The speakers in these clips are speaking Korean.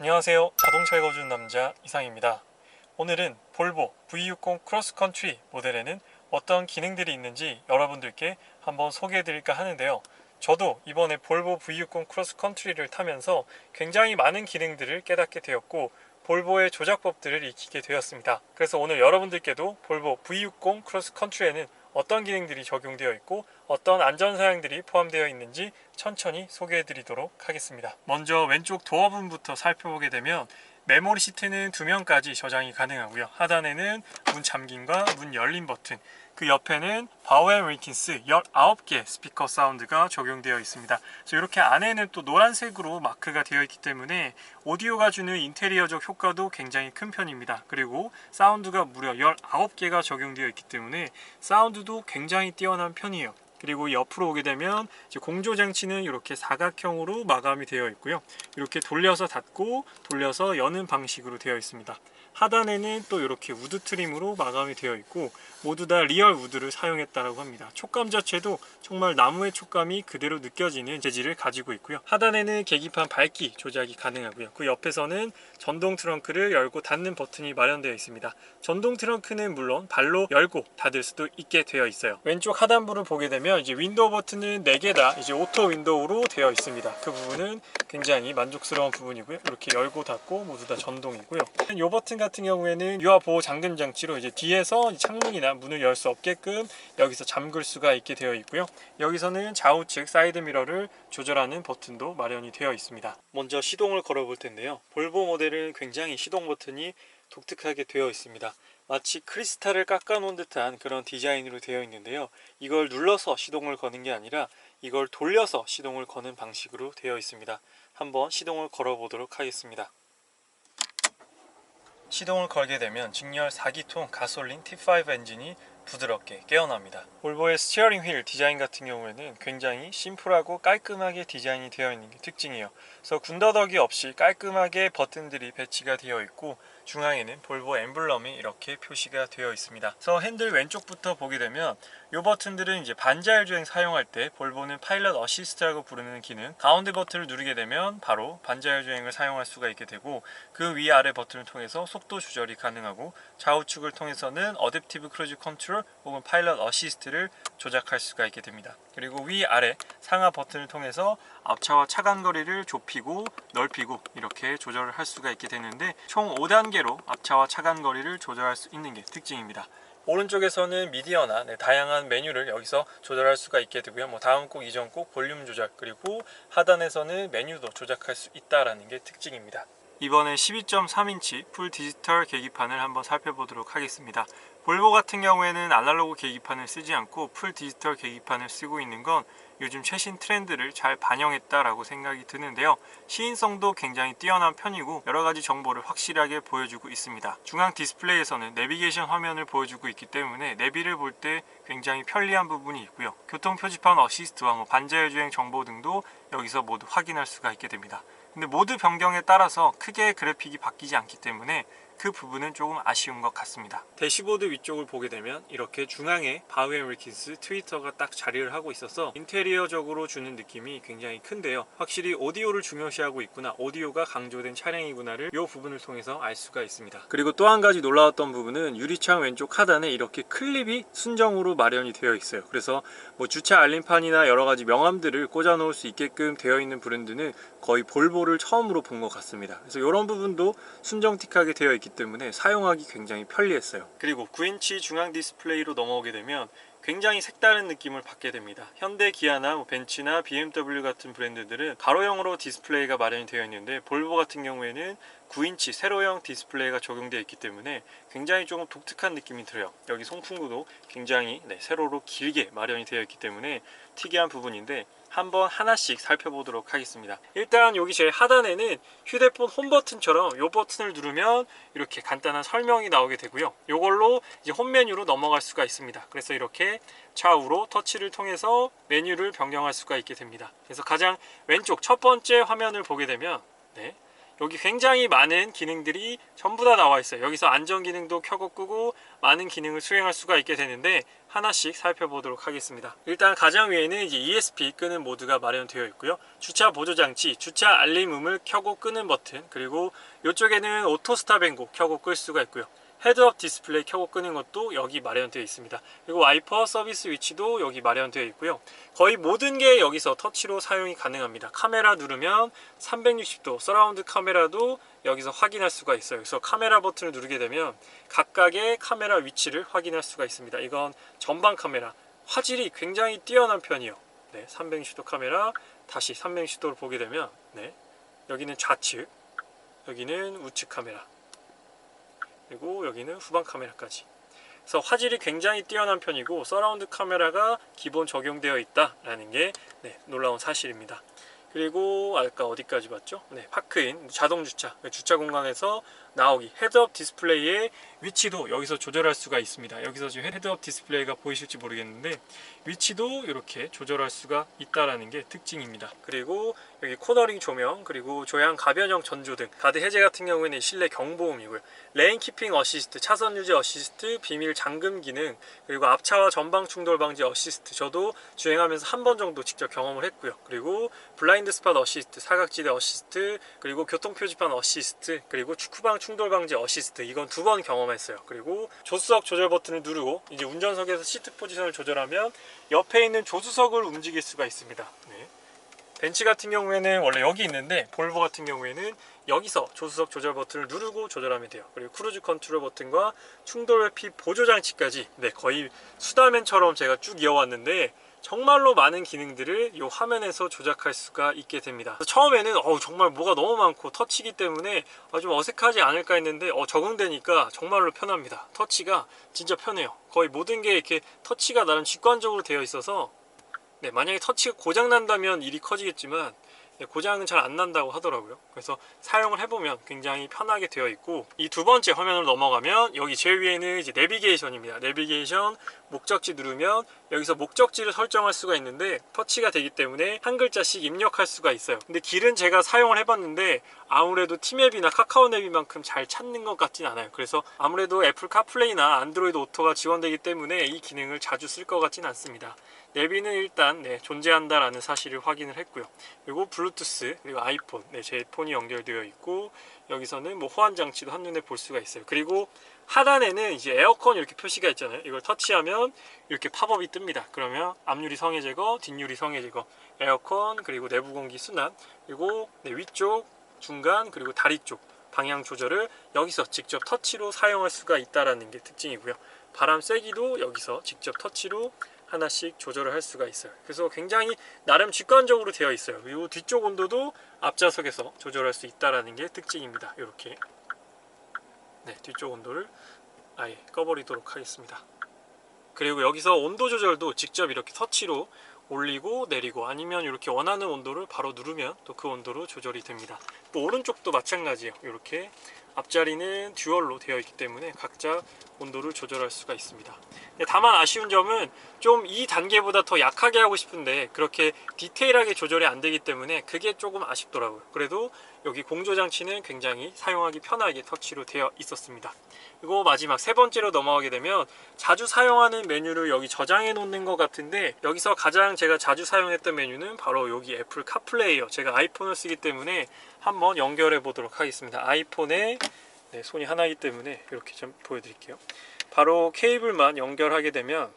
안녕하세요. 자동차에 거주는 남자 이상입니다. 오늘은 볼보 V60 크로스컨트리 모델에는 어떤 기능들이 있는지 여러분들께 한번 소개해 드릴까 하는데요. 저도 이번에 볼보 V60 크로스컨트리를 타면서 굉장히 많은 기능들을 깨닫게 되었고 볼보의 조작법들을 익히게 되었습니다. 그래서 오늘 여러분들께도 볼보 V60 크로스컨트리에는 어떤 기능들이 적용되어 있고 어떤 안전 사양들이 포함되어 있는지 천천히 소개해 드리도록 하겠습니다. 먼저 왼쪽 도어 부분부터 살펴보게 되면 메모리 시트는 두 명까지 저장이 가능하고요. 하단에는 문 잠김과 문 열림 버튼, 그 옆에는 바우앤 윌킨스 19개 스피커 사운드가 적용되어 있습니다. 그래서 이렇게 안에는 또 노란색으로 마크가 되어 있기 때문에 오디오가 주는 인테리어적 효과도 굉장히 큰 편입니다. 그리고 사운드가 무려 19개가 적용되어 있기 때문에 사운드도 굉장히 뛰어난 편이에요. 그리고 옆으로 오게 되면 공조 장치는 이렇게 사각형으로 마감이 되어 있고요. 이렇게 돌려서 닫고 돌려서 여는 방식으로 되어 있습니다. 하단에는 또 이렇게 우드 트림으로 마감이 되어 있고 모두 다 리얼 우드를 사용했다라고 합니다. 촉감 자체도 정말 나무의 촉감이 그대로 느껴지는 재질을 가지고 있고요. 하단에는 계기판 밝기 조작이 가능하고요. 그 옆에서는 전동 트렁크를 열고 닫는 버튼이 마련되어 있습니다. 전동 트렁크는 물론 발로 열고 닫을 수도 있게 되어 있어요. 왼쪽 하단부를 보게 되면 이제 윈도우 버튼은 4개 다 이제 오토 윈도우로 되어 있습니다. 그 부분은 굉장히 만족스러운 부분이고요. 이렇게 열고 닫고 모두 다 전동이고요. 이 버튼 같은 경우에는 유압 보호 잠금 장치로 이제 뒤에서 창문이나 문을 열 수 없게끔 여기서 잠글 수가 있게 되어 있고요. 여기서는 좌우측 사이드 미러를 조절하는 버튼도 마련이 되어 있습니다. 먼저 시동을 걸어 볼 텐데요. 볼보 모델은 굉장히 시동 버튼이 독특하게 되어 있습니다. 마치 크리스탈을 깎아 놓은 듯한 그런 디자인으로 되어 있는데요. 이걸 눌러서 시동을 거는 게 아니라 이걸 돌려서 시동을 거는 방식으로 되어 있습니다. 한번 시동을 걸어 보도록 하겠습니다. 시동을 걸게 되면 직렬 4기통 가솔린 T5 엔진이 부드럽게 깨어납니다. 볼보의 스티어링 휠 디자인 같은 경우에는 굉장히 심플하고 깔끔하게 디자인이 되어 있는 게 특징이에요. 그래서 군더더기 없이 깔끔하게 버튼들이 배치가 되어 있고 중앙에는 볼보 엠블럼이 이렇게 표시가 되어 있습니다. 그래서 핸들 왼쪽부터 보게 되면 이 버튼들은 이제 반자율 주행 사용할 때 볼보는 파일럿 어시스트라고 부르는 기능 가운데 버튼을 누르게 되면 바로 반자율 주행을 사용할 수가 있게 되고 그 위아래 버튼을 통해서 속도 조절이 가능하고 좌우측을 통해서는 어댑티브 크루즈 컨트롤 혹은 파일럿 어시스트를 조작할 수가 있게 됩니다. 그리고 위아래 상하 버튼을 통해서 앞차와 차간 거리를 좁히고 넓히고 이렇게 조절을 할 수가 있게 되는데 총 5단계 로 앞차와 차간 거리를 조절할 수 있는 게 특징입니다. 오른쪽에서는 미디어나 네, 다양한 메뉴를 여기서 조절할 수가 있게 되고요. 뭐 다음 곡, 이전 곡, 볼륨 조절 그리고 하단에서는 메뉴도 조작할 수 있다라는 게 특징입니다. 이번에 12.3인치 풀 디지털 계기판을 한번 살펴보도록 하겠습니다. 볼보 같은 경우에는 아날로그 계기판을 쓰지 않고 풀 디지털 계기판을 쓰고 있는 건 요즘 최신 트렌드를 잘 반영했다라고 생각이 드는데요. 시인성도 굉장히 뛰어난 편이고 여러 가지 정보를 확실하게 보여주고 있습니다. 중앙 디스플레이에서는 내비게이션 화면을 보여주고 있기 때문에 내비를 볼 때 굉장히 편리한 부분이 있고요. 교통 표지판 어시스트와 뭐 반자율 주행 정보 등도 여기서 모두 확인할 수가 있게 됩니다. 근데 모드 변경에 따라서 크게 그래픽이 바뀌지 않기 때문에 그 부분은 조금 아쉬운 것 같습니다. 대시보드 위쪽을 보게 되면 이렇게 중앙에 바우앤 윌킨스 트위터가 딱 자리를 하고 있어서 인테리어적으로 주는 느낌이 굉장히 큰데요. 확실히 오디오를 중요시하고 있구나, 오디오가 강조된 차량이구나를 이 부분을 통해서 알 수가 있습니다. 그리고 또 한 가지 놀라웠던 부분은 유리창 왼쪽 하단에 이렇게 클립이 순정으로 마련이 되어 있어요. 그래서 뭐 주차 알림판이나 여러 가지 명함들을 꽂아 놓을 수 있게끔 되어 있는 브랜드는 거의 볼보를 처음으로 본 것 같습니다. 그래서 이런 부분도 순정틱하게 되어 있기 때문에 사용하기 굉장히 편리했어요. 그리고 9인치 중앙 디스플레이로 넘어오게 되면 굉장히 색다른 느낌을 받게 됩니다. 현대 기아나 뭐 벤츠나 BMW 같은 브랜드들은 가로형으로 디스플레이가 마련이 되어 있는데 볼보 같은 경우에는 9인치 세로형 디스플레이가 적용되어 있기 때문에 굉장히 조금 독특한 느낌이 들어요. 여기 송풍구도 굉장히 네, 세로로 길게 마련이 되어 있기 때문에 특이한 부분인데 한번 하나씩 살펴보도록 하겠습니다. 일단 여기 제일 하단에는 휴대폰 홈 버튼처럼 이 버튼을 누르면 이렇게 간단한 설명이 나오게 되고요. 이걸로 이제 홈 메뉴로 넘어갈 수가 있습니다. 그래서 이렇게 좌우로 터치를 통해서 메뉴를 변경할 수가 있게 됩니다. 그래서 가장 왼쪽 첫 번째 화면을 보게 되면 네, 여기 굉장히 많은 기능들이 전부 다 나와 있어요. 여기서 안전 기능도 켜고 끄고 많은 기능을 수행할 수가 있게 되는데 하나씩 살펴보도록 하겠습니다. 일단 가장 위에는 이제 ESP 끄는 모드가 마련되어 있고요. 주차 보조 장치, 주차 알림음을 켜고 끄는 버튼, 그리고 이쪽에는 오토 스탑 앤고 켜고 끌 수가 있고요. 헤드업 디스플레이 켜고 끄는 것도 여기 마련되어 있습니다. 그리고 와이퍼 서비스 위치도 여기 마련되어 있고요. 거의 모든 게 여기서 터치로 사용이 가능합니다. 카메라 누르면 360도 서라운드 카메라도 여기서 확인할 수가 있어요. 그래서 카메라 버튼을 누르게 되면 각각의 카메라 위치를 확인할 수가 있습니다. 이건 전방 카메라 화질이 굉장히 뛰어난 편이요. 네, 360도 카메라 다시 360도를 보게 되면 네, 여기는 좌측, 여기는 우측 카메라, 그리고 여기는 후방 카메라까지. 그래서 화질이 굉장히 뛰어난 편이고 서라운드 카메라가 기본 적용되어 있다라는 게 네, 놀라운 사실입니다. 그리고 아까 어디까지 봤죠? 네, 파크인 자동 주차 주차 공간에서 나오기 헤드업 디스플레이의 위치도 여기서 조절할 수가 있습니다. 여기서 지금 헤드업 디스플레이가 보이실지 모르겠는데 위치도 이렇게 조절할 수가 있다라는 게 특징입니다. 그리고 여기 코너링 조명 그리고 조향 가변형 전조등 가드 해제 같은 경우에는 실내 경보음이고요. 레인 키핑 어시스트, 차선 유지 어시스트, 비밀 잠금 기능 그리고 앞차와 전방 충돌 방지 어시스트 저도 주행하면서 한 번 정도 직접 경험을 했고요. 그리고 블라인드 스팟 어시스트, 사각지대 어시스트 그리고 교통 표지판 어시스트 그리고 축구방 충돌 방지 어시스트 이건 두 번 경험했어요. 그리고 조수석 조절 버튼을 누르고 이제 운전석에서 시트 포지션을 조절하면 옆에 있는 조수석을 움직일 수가 있습니다. 네. 벤츠 같은 경우에는 원래 여기 있는데 볼보 같은 경우에는 여기서 조수석 조절 버튼을 누르고 조절하면 돼요. 그리고 크루즈 컨트롤 버튼과 충돌 회피 보조 장치까지 네, 거의 수다맨처럼 제가 쭉 이어왔는데 정말로 많은 기능들을 이 화면에서 조작할 수가 있게 됩니다. 처음에는 어우, 정말 뭐가 너무 많고 터치기 때문에 아, 좀 어색하지 않을까 했는데 어, 적응되니까 정말로 편합니다. 터치가 진짜 편해요. 거의 모든 게 이렇게 터치가 나름 직관적으로 되어 있어서 네, 만약에 터치가 고장 난다면 일이 커지겠지만 네, 고장은 잘 안 난다고 하더라고요. 그래서 사용을 해보면 굉장히 편하게 되어 있고 이 두 번째 화면으로 넘어가면 여기 제일 위에는 이제 내비게이션입니다. 내비게이션 목적지 누르면 여기서 목적지를 설정할 수가 있는데 터치가 되기 때문에 한 글자씩 입력할 수가 있어요. 근데 길은 제가 사용을 해봤는데 아무래도 티맵이나 카카오맵이만큼 잘 찾는 것 같진 않아요. 그래서 아무래도 애플 카플레이나 안드로이드 오토가 지원되기 때문에 이 기능을 자주 쓸 것 같진 않습니다. 내비는 일단 네, 존재한다라는 사실을 확인을 했고요. 그리고 블루투스 그리고 아이폰 네, 제 폰이 연결되어 있고 여기서는 뭐 호환 장치도 한눈에 볼 수가 있어요. 그리고 하단에는 이제 에어컨 이렇게 표시가 있잖아요. 이걸 터치하면 이렇게 팝업이 뜹니다. 그러면 앞유리 성해 제거, 뒷유리 성해 제거, 에어컨 그리고 내부 공기 순환 그리고 네, 위쪽, 중간 그리고 다리 쪽 방향 조절을 여기서 직접 터치로 사용할 수가 있다라는 게 특징이고요. 바람 세기도 여기서 직접 터치로 하나씩 조절을 할 수가 있어요. 그래서 굉장히 나름 직관적으로 되어 있어요. 그리고 뒤쪽 온도도 앞좌석에서 조절할 수 있다라는 게 특징입니다. 이렇게 네, 뒤쪽 온도를 아예 꺼버리도록 하겠습니다. 그리고 여기서 온도 조절도 직접 이렇게 터치로 올리고 내리고 아니면 이렇게 원하는 온도를 바로 누르면 또 그 온도로 조절이 됩니다. 또 오른쪽도 마찬가지예요. 이렇게 앞자리는 듀얼로 되어 있기 때문에 각자 온도를 조절할 수가 있습니다. 근데 다만 아쉬운 점은 좀 이 단계보다 더 약하게 하고 싶은데 그렇게 디테일하게 조절이 안 되기 때문에 그게 조금 아쉽더라고요. 그래도 여기 공조 장치는 굉장히 사용하기 편하게 터치로 되어 있었습니다. 그리고 마지막 세 번째로 넘어가게 되면 자주 사용하는 메뉴를 여기 저장해 놓는 것 같은데 여기서 가장 제가 자주 사용했던 메뉴는 바로 여기 애플 카플레이요. 제가 아이폰을 쓰기 때문에 한번 연결해 보도록 하겠습니다. 아이폰에 네, 손이 하나이기 때문에 이렇게 좀 보여드릴게요. 바로 케이블만 연결하게 되면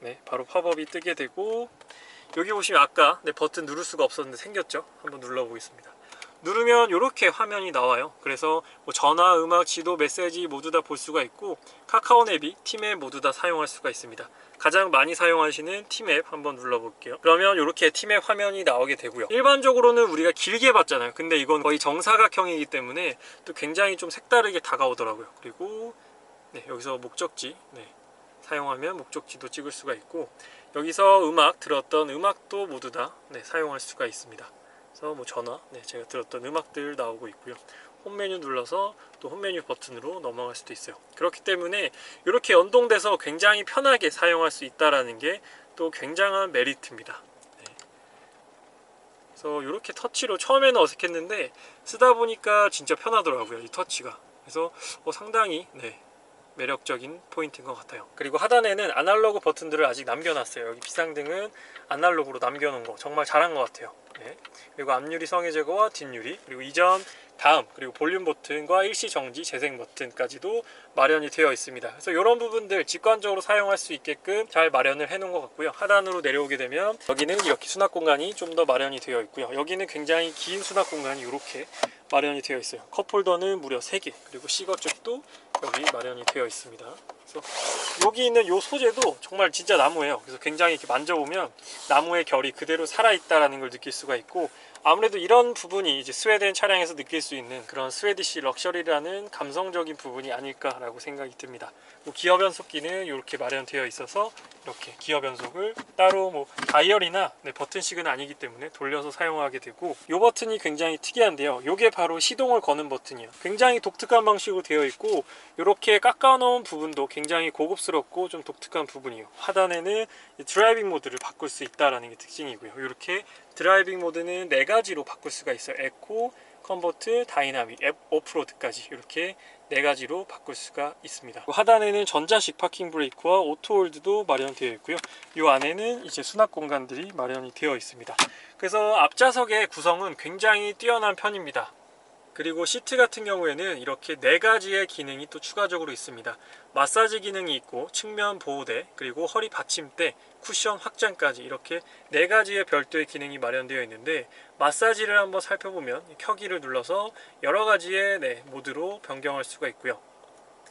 네, 바로 팝업이 뜨게 되고 여기 보시면 아까 네, 버튼 누를 수가 없었는데 생겼죠? 한번 눌러 보겠습니다. 누르면 이렇게 화면이 나와요. 그래서 뭐 전화, 음악, 지도, 메시지 모두 다 볼 수가 있고 카카오 앱이 팀앱 모두 다 사용할 수가 있습니다. 가장 많이 사용하시는 팀앱 한번 눌러볼게요. 그러면 이렇게 팀앱 화면이 나오게 되고요. 일반적으로는 우리가 길게 봤잖아요. 근데 이건 거의 정사각형이기 때문에 또 굉장히 좀 색다르게 다가오더라고요. 그리고 네, 여기서 목적지 네, 사용하면 목적지도 찍을 수가 있고 여기서 음악 들었던 음악도 모두 다 네, 사용할 수가 있습니다. 그래서 뭐 전화, 네, 제가 들었던 음악들 나오고 있고요. 홈 메뉴 눌러서 또 홈 메뉴 버튼으로 넘어갈 수도 있어요. 그렇기 때문에 이렇게 연동돼서 굉장히 편하게 사용할 수 있다라는 게 또 굉장한 메리트입니다. 네. 그래서 이렇게 터치로 처음에는 어색했는데 쓰다 보니까 진짜 편하더라고요. 이 터치가. 그래서 어, 상당히 네, 매력적인 포인트인 것 같아요. 그리고 하단에는 아날로그 버튼들을 아직 남겨놨어요. 여기 비상등은 아날로그로 남겨놓은 거 정말 잘한 것 같아요. 네. 그리고 앞유리 성해 제거와 뒷유리 그리고 이전 다음 그리고 볼륨 버튼과 일시 정지 재생 버튼까지도 마련이 되어 있습니다. 그래서 이런 부분들 직관적으로 사용할 수 있게끔 잘 마련을 해 놓은 것 같고요. 하단으로 내려오게 되면 여기는 이렇게 수납 공간이 좀 더 마련이 되어 있고요. 여기는 굉장히 긴 수납 공간이 이렇게 마련이 되어 있어요. 컵홀더는 무려 3개 그리고 시거 쪽도 여기 마련이 되어 있습니다. 여기 있는 이 소재도 정말 진짜 나무예요. 그래서 굉장히 이렇게 만져보면 나무의 결이 그대로 살아있다라는 걸 느낄 수가 있고 아무래도 이런 부분이 이제 스웨덴 차량에서 느낄 수 있는 그런 스웨디시 럭셔리라는 감성적인 부분이 아닐까라고 생각이 듭니다. 뭐 기어 변속기는 이렇게 마련되어 있어서 이렇게 기어 변속을 따로 뭐 다이얼이나 네, 버튼식은 아니기 때문에 돌려서 사용하게 되고 이 버튼이 굉장히 특이한데요. 이게 바로 시동을 거는 버튼이에요. 굉장히 독특한 방식으로 되어 있고 이렇게 깎아놓은 부분도 굉장히 고급스럽고 좀 독특한 부분이에요. 하단에는 이 드라이빙 모드를 바꿀 수 있다라는 게 특징이고요. 이렇게 드라이빙 모드는 네 가지로 바꿀 수가 있어요. 에코, 컨버트, 다이나믹, 앱, 오프로드까지 이렇게 네 가지로 바꿀 수가 있습니다. 하단에는 전자식 파킹 브레이크와 오토 홀드도 마련되어 있고요. 이 안에는 이제 수납 공간들이 마련이 되어 있습니다. 그래서 앞좌석의 구성은 굉장히 뛰어난 편입니다. 그리고 시트 같은 경우에는 이렇게 네 가지의 기능이 또 추가적으로 있습니다. 마사지 기능이 있고 측면 보호대 그리고 허리 받침대 쿠션 확장까지 이렇게 네 가지의 별도의 기능이 마련되어 있는데 마사지를 한번 살펴보면 켜기를 눌러서 여러 가지의 네, 모드로 변경할 수가 있고요.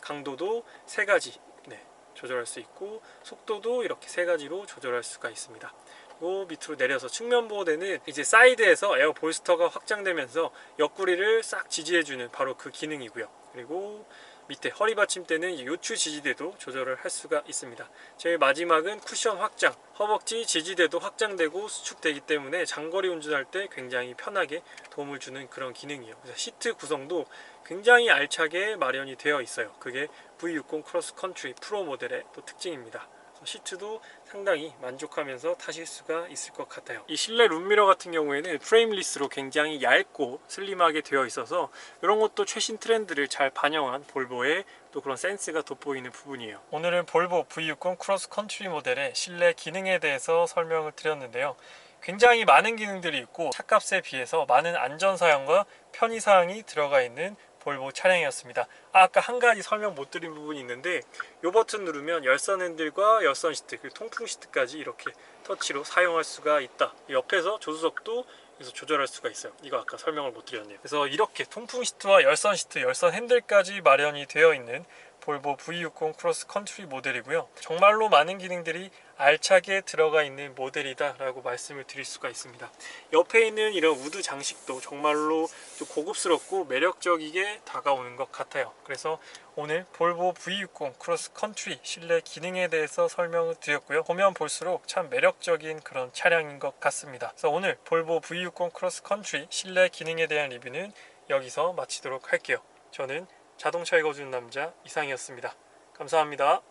강도도 세 가지 네, 조절할 수 있고 속도도 이렇게 세 가지로 조절할 수가 있습니다. 그리고 밑으로 내려서 측면 보호대는 이제 사이드에서 에어 볼스터가 확장되면서 옆구리를 싹 지지해주는 바로 그 기능이고요. 그리고 밑에 허리 받침대는 요추 지지대도 조절을 할 수가 있습니다. 제일 마지막은 쿠션 확장, 허벅지 지지대도 확장되고 수축되기 때문에 장거리 운전할 때 굉장히 편하게 도움을 주는 그런 기능이에요. 시트 구성도 굉장히 알차게 마련이 되어 있어요. 그게 V60 크로스 컨트리 프로 모델의 또 특징입니다. 시트도 상당히 만족하면서 타실 수가 있을 것 같아요. 이 실내 룸미러 같은 경우에는 프레임리스로 굉장히 얇고 슬림하게 되어 있어서 이런 것도 최신 트렌드를 잘 반영한 볼보의 또 그런 센스가 돋보이는 부분이에요. 오늘은 볼보 V60 크로스 컨트리 모델의 실내 기능에 대해서 설명을 드렸는데요. 굉장히 많은 기능들이 있고 차값에 비해서 많은 안전 사양과 편의 사항이 들어가 있는 볼보 차량이었습니다. 아, 아까 한 가지 설명 못 드린 부분이 있는데 이 버튼 누르면 열선 핸들과 열선 시트 그리고 통풍 시트까지 이렇게 터치로 사용할 수가 있다. 옆에서 조수석도 그래서 조절할 수가 있어요. 이거 아까 설명을 못 드렸네요. 그래서 이렇게 통풍 시트와 열선 시트, 열선 핸들까지 마련이 되어 있는 볼보 V60 크로스 컨트리 모델이고요. 정말로 많은 기능들이 알차게 들어가 있는 모델이다 라고 말씀을 드릴 수가 있습니다. 옆에 있는 이런 우드 장식도 정말로 좀 고급스럽고 매력적이게 다가오는 것 같아요. 그래서 오늘 볼보 V60 크로스 컨트리 실내 기능에 대해서 설명을 드렸고요. 보면 볼수록 참 매력적인 그런 차량인 것 같습니다. 그래서 오늘 볼보 V60 크로스 컨트리 실내 기능에 대한 리뷰는 여기서 마치도록 할게요. 저는 자동차 읽어주는 남자 이상이었습니다. 감사합니다.